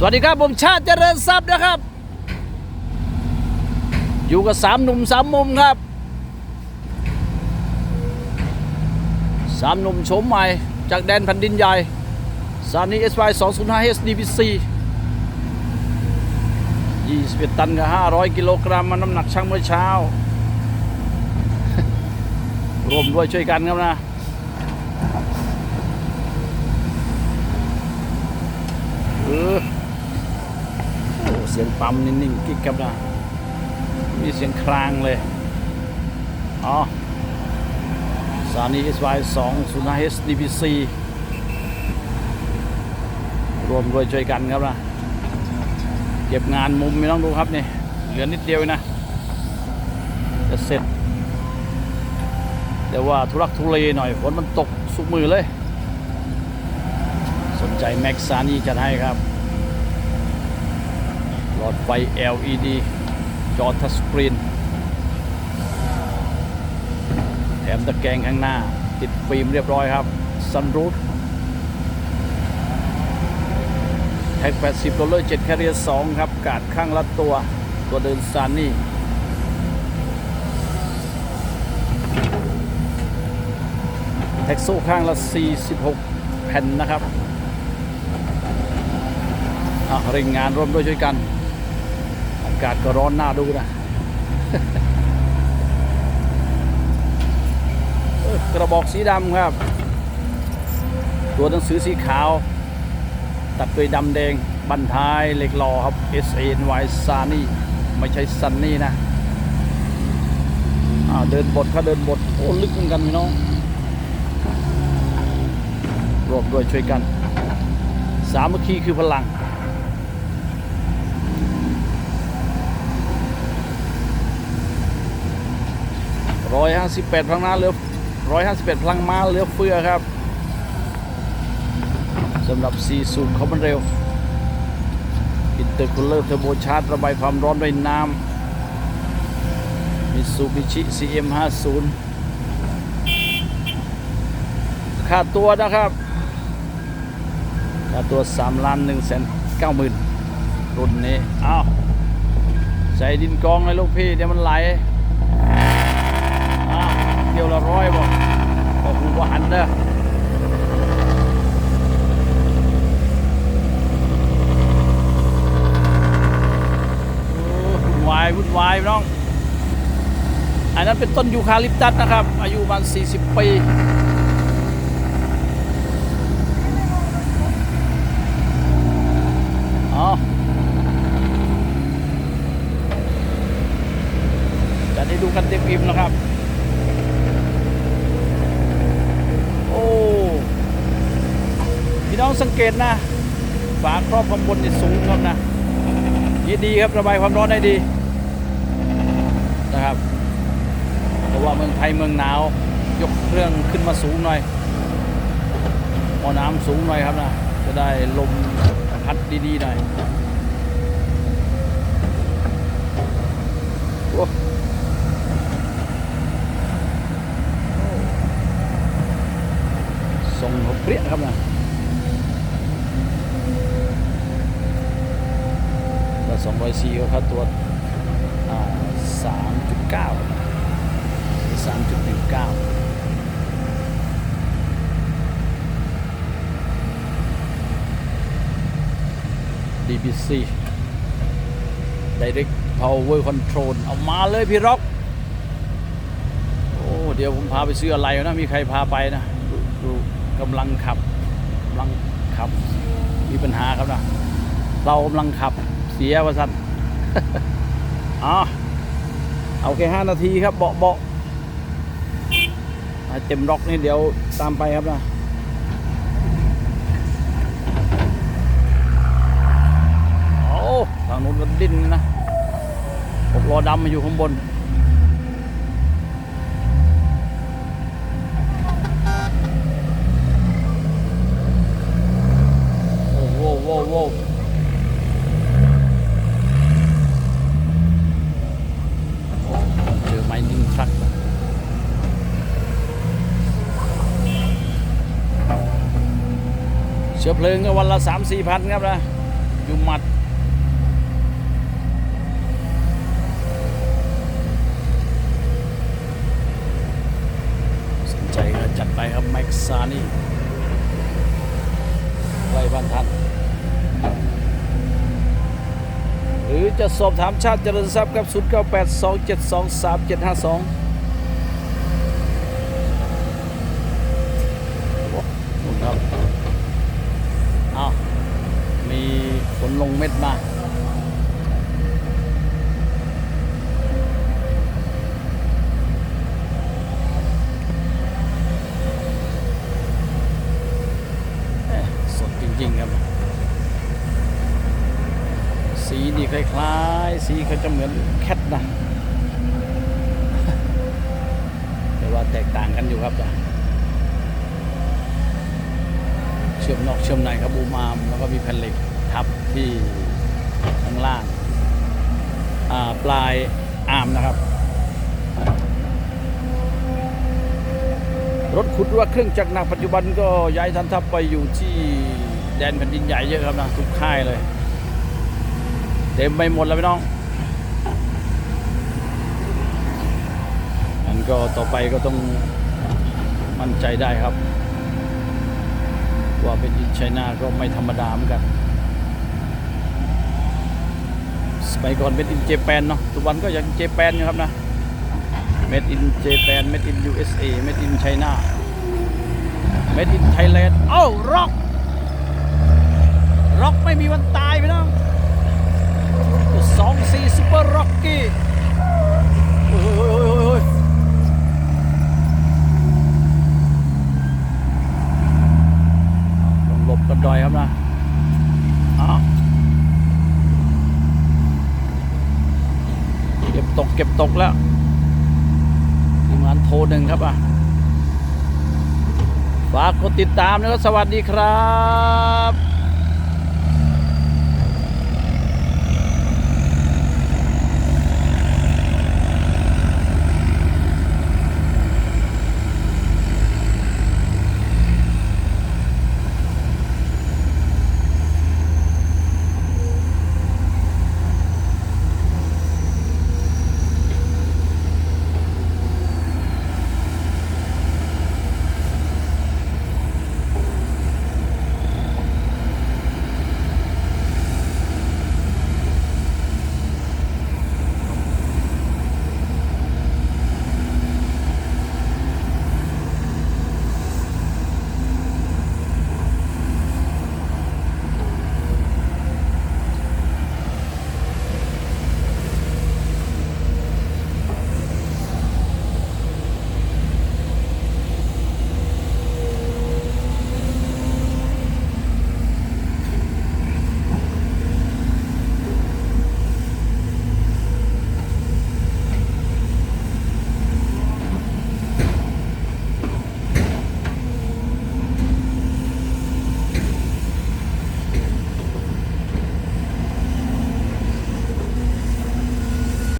สวัสดีครับผมชาติเจริญทรัพย์นะครับ อยู่กับสามหนุ่มสามมุมครับสามหนุ่มโฉมใหม่จากแดนแผ่นดินใหญ่ซานี SY 205 HDBC 21ตันกับ500กิโลกรัมมันน้ำหนักช่างเมื่อเช้า รวมด้วยช่วยกันครับนะเออ สียงปั๊มนิ่งๆกิ๊กครับนะมีเสียงครางเลยอ๋อสานี SY 2 0 5 HDBC รวมด้วยช่วยกันครับนะเก็บงานมุมไม่ต้องดูครับนี่ เหลือนิดเดียวนะจะเสร็จ แต่ว่าทุรักทุเลหน่อยฝนมันตกสุกมือเลย สนใจแม็กซานี่จะให้ครับ หลอดไฟ LED จอทัชสกรีนแถมตะแกรงข้างหน้า ติดฟิล์มเรียบร้อยครับซันรูฟแท็ก 80 ดอลลาร์7แคเรีย2ครับ กาดข้างละตัว ตัวเดินซานนี่ แท็กโซ่ข้างละ 46 แผ่นนะครับ อะเร่งงานร่วมด้วยช่วยกันากาศก็ร้อนหน้าดูนะกระบอกสีดำครับ ตัวหนังสือสีขาว ตัดด้วยดำแดงบันท้ายเหล็กหล่อครับ S A N Y ซานี่ไม่ใช่ซันนี่นะเดินบทเขาเดินบทโอ้ลึกเหมือนกันพี่น้องรวมด้วยช่วยกัน สามัคคีคือพลัง ร้อยห้าสิบแปดพลังม้าเหลือร้อยห้าสิบแปดพลังม้าเหลือเฟือครับสำหรับ 4 สูตรคอมมันเร็ว อินเตอร์คูลเลอร์เทอร์โบชาร์จระบายความร้อนด้วยน้ำมิซูบิชิ CM50 ค่าตัวนะครับค่าตัว3ล้าน1แสน9หมื่นรุ่นนี้ อ้าว ใส่ดินกองเลยลูกพี่ เดี๋ยวมันไหล เดียวละร้อยบอกบอกหูบ่หันเด้อโอ้วุ่นวายวุ่นวายน้อง อันนั้นเป็นต้นยูคาลิปตัสนะครับ อายุประมาณ40 ปี อ๋อจะได้ดูกันเต็มอิ่มนะครับ โอ้ พี่น้องสังเกตนะ ฝาครอบข้างบนนี่สูงครับนะนี่ดีครับระบายความร้อนได้ดีนะครับเพราะว่าเมืองไทยเมืองหนาวยกเครื่องขึ้นมาสูงหน่อยหมอน้ำสูงหน่อยครับนะจะได้ลมพัดดีๆหน่อยโอ้ทรงเขาเปรี้ยครับนะ สองร้อยสี่ก็ค่าตัวสามจุดเก้าสามจุดหนึ่งเก้า DBC Direct Power Control เอามาเลยพี่ร็อก โอ้ เดี๋ยวผมพาไปซื้ออะไรนะ มีใครพาไปนะ ดูดูกำลังขับกำลังขับ มีปัญหาครับนะ เรากำลังขับ เสียประสันอ๋อเอาแค่ห้านาทีครับเบาะเบาะเต็มร็อกนี่เดี๋ยวตามไปครับนะโอ้ทางนู้นก็ดิ้นนะหกล้อดำมาอยู่ข้างบน โอ้โหโว้โว้โอ้เจอไม้นิ่งทรัคแล้วเชื้อเพลิงก็วันละสามสี่พันครับนะอยู่หมัด สนใจก็จัดไปครับแม็กซานี่ไว้บ้านท่านหรือจะสอบถามชาติเจริญทรัพย์ครับ0 9 8 2 7 2 3 7 5 2นู่นครับเอามีฝนลงเม็ดมาสดจริง ๆ ครับ สีนี่คล้ายๆ สีเขาจะเหมือนแคทนะ แต่ว่าแตกต่างกันอยู่ครับนะเชื่อมนอกเชื่อมในครับบูมามแล้วก็มีแผ่นเหล็กทับที่ข้างล่างาปลายอาร์มนะครับ รถขุดว่าเครื่องจักรหนักปัจจุบันก็ย้ายทันทัพไปอยู่ที่แดนแผ่นดินใหญ่เยอะครับนะทุกค่ายเลย เต็มไปหมดแล้วพี่น้องงั้นก็ต่อไปก็ต้องมั่นใจได้ครับ เป็นอินไชน่าก็ไม่ธรรมดาเหมือนกัน สมัยก่อนเป็นอินเจแปนเนาะทุกวันก็ยังเจแปนอยู่ครับนะ Made in Japan Made in USA Made in China Made in Thailand เอ้าร็อกร็อกไม่มีวันตายพี่น้องสองสี่ซุปเปอร์ร็อกกี้โอ้ยโอ้ยโอ้ยโอ้ยโอ้ยลงหลบกันดอย ครับนะเก็บตกเก็บตกแล้วทีมงานโทรหนึ่งครับอะฝากกดติดตามนะครับสวัสดีครับ